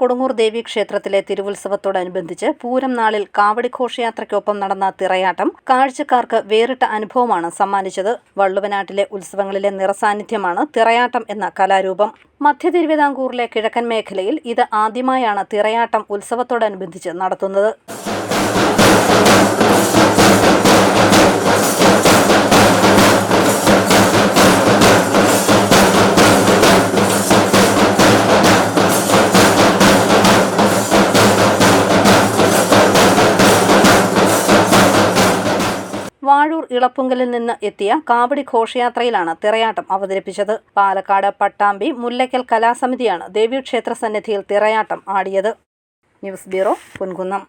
കൊടുങ്ങൂർ ദേവി ക്ഷേത്രത്തിലെ തിരുവുത്സവത്തോടനുബന്ധിച്ച് പൂരം നാളിൽ കാവടി ഘോഷയാത്രയ്ക്കൊപ്പം നടന്ന തിറയാട്ടം കാഴ്ചക്കാർക്ക് വേറിട്ട അനുഭവമാണ്. സമ്മാനിച്ചത് വള്ളുവനാട്ടിലെ ഉത്സവങ്ങളിലെ നിറസാന്നിധ്യമാണ് തിറയാട്ടം എന്ന കലാരൂപം. മധ്യ തിരുവിതാംകൂറിലെ കിഴക്കൻ മേഖലയിൽ ഇത് ആദ്യമായാണ് തിറയാട്ടം ഉത്സവത്തോടനുബന്ധിച്ച് നടത്തുന്നത്. വാഴൂർ ഇളപ്പുങ്കലിൽ നിന്ന് എത്തിയ കാവടി ഘോഷയാത്രയിലാണ് തിറയാട്ടം അവതരിപ്പിച്ചത്. പാലക്കാട് പട്ടാമ്പി മുല്ലയ്ക്കൽ കലാസമിതിയാണ് ദേവീക്ഷേത്ര സന്നിധിയിൽ തിറയാട്ടം ആടിയത്. News bureau Ponkunnam.